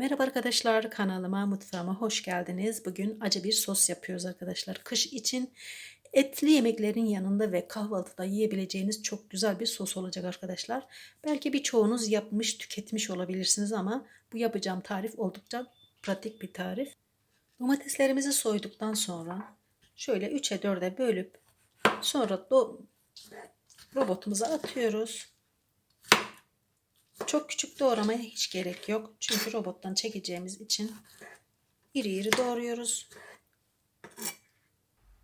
Merhaba arkadaşlar kanalıma mutfağıma hoş geldiniz. Bugün acı bir sos yapıyoruz arkadaşlar. Kış için etli yemeklerin yanında ve kahvaltıda yiyebileceğiniz çok güzel bir sos olacak arkadaşlar. Belki birçoğunuz yapmış tüketmiş olabilirsiniz ama bu yapacağım tarif oldukça pratik bir tarif. Domateslerimizi soyduktan sonra şöyle 3'e 4'e bölüp sonra do robotumuza atıyoruz. Çok küçük doğramaya hiç gerek yok. Çünkü robottan çekeceğimiz için iri iri doğruyoruz.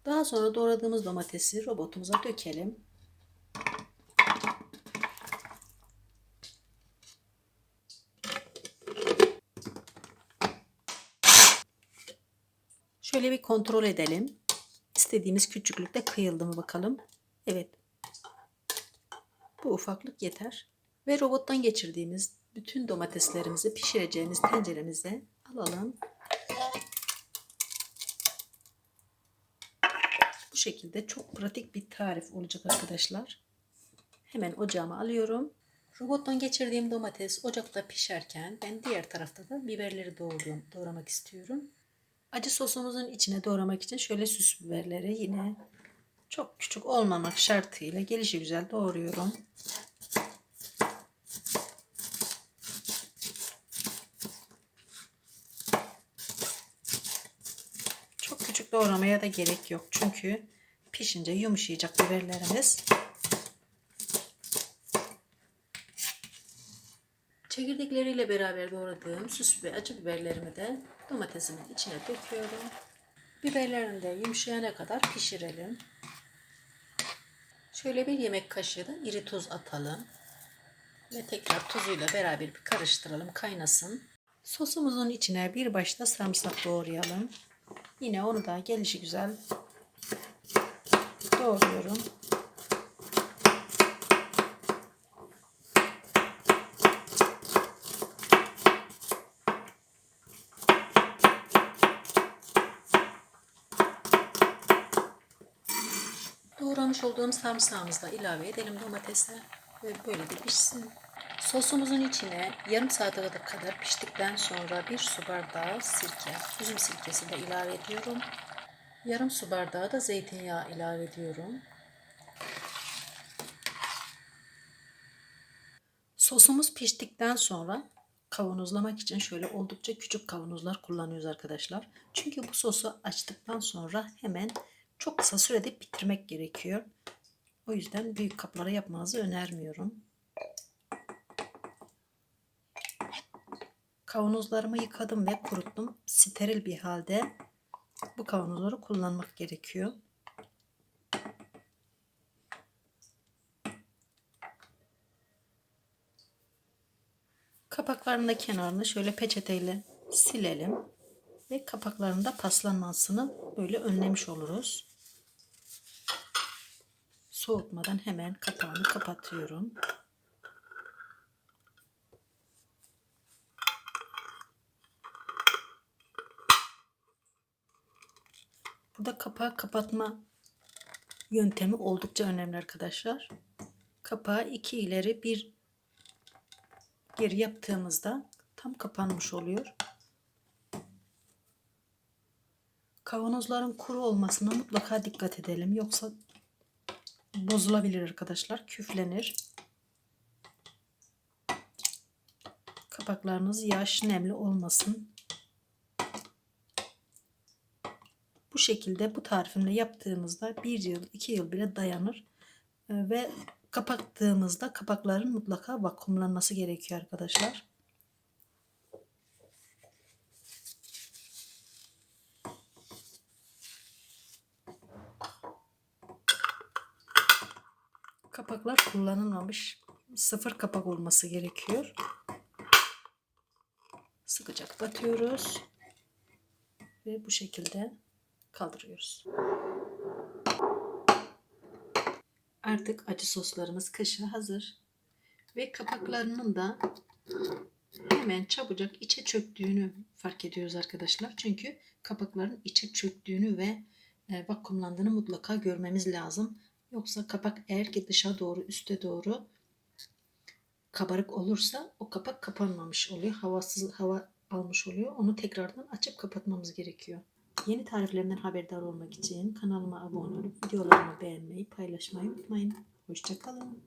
Daha sonra doğradığımız domatesi robotumuza dökelim. Şöyle bir kontrol edelim. İstediğimiz küçüklükte kıyıldı mı bakalım. Evet. Bu ufaklık yeter. Ve robottan geçirdiğimiz bütün domateslerimizi pişireceğimiz tenceremize alalım. Bu şekilde çok pratik bir tarif olacak arkadaşlar. Hemen ocağıma alıyorum. Robottan geçirdiğim domates ocakta pişerken ben diğer tarafta da biberleri doğruyorum, doğramak istiyorum. Acı sosumuzun içine doğramak için şöyle süs biberleri yine çok küçük olmamak şartıyla gelişi güzel doğruyorum. Çok küçük doğramaya da gerek yok. Çünkü pişince yumuşayacak biberlerimiz. Çekirdekleriyle beraber doğradığım süs ve acı biberlerimi de domatesimin içine döküyorum. Biberlerini de yumuşayana kadar pişirelim. Şöyle bir yemek kaşığı da iri tuz atalım. Ve tekrar tuzuyla beraber bir karıştıralım kaynasın. Sosumuzun içine bir başta sarımsak doğrayalım. Yine onu da gelişi güzel doğruyorum. Doğramış olduğum sarımsağımızı da ilave edelim domatese ve böyle bir pişsin. Sosumuzun içine yarım saate kadar piştikten sonra bir su bardağı sirke, üzüm sirkesi de ilave ediyorum. Yarım su bardağı da zeytinyağı ilave ediyorum. Sosumuz piştikten sonra kavanozlamak için şöyle oldukça küçük kavanozlar kullanıyoruz arkadaşlar. Çünkü bu sosu açtıktan sonra hemen çok kısa sürede bitirmek gerekiyor. O yüzden büyük kaplara yapmanızı önermiyorum. Kavanozlarımı yıkadım ve kuruttum. Steril bir halde bu kavanozları kullanmak gerekiyor. Kapaklarının da kenarını şöyle peçeteyle silelim ve kapaklarında paslanmasını böyle önlemiş oluruz. Soğutmadan hemen kapağını kapatıyorum. Burada kapağı kapatma yöntemi oldukça önemli arkadaşlar. Kapağı iki ileri bir geri yaptığımızda tam kapanmış oluyor. Kavanozların kuru olmasına mutlaka dikkat edelim. Yoksa bozulabilir arkadaşlar. Küflenir. Kapaklarınız yaş nemli olmasın. Bu şekilde bu tarifimle yaptığımızda bir yıl iki yıl bile dayanır. Ve kapattığımızda kapakların mutlaka vakumlanması gerekiyor arkadaşlar. Kapaklar kullanılmamış. Sıfır kapak olması gerekiyor. Sıkıca kapatıyoruz. Ve bu şekilde kaldırıyoruz. Artık acı soslarımız kışa hazır. Ve kapaklarının da hemen çabucak içe çöktüğünü fark ediyoruz arkadaşlar. Çünkü kapakların içe çöktüğünü ve e, vakumlandığını mutlaka görmemiz lazım. Yoksa kapak eğer ki dışa doğru üste doğru kabarık olursa o kapak kapanmamış oluyor. Havasız hava almış oluyor. Onu tekrardan açıp kapatmamız gerekiyor. Yeni tariflerimden haberdar olmak için kanalıma abone olup videolarımı beğenmeyi, paylaşmayı unutmayın. Hoşçakalın.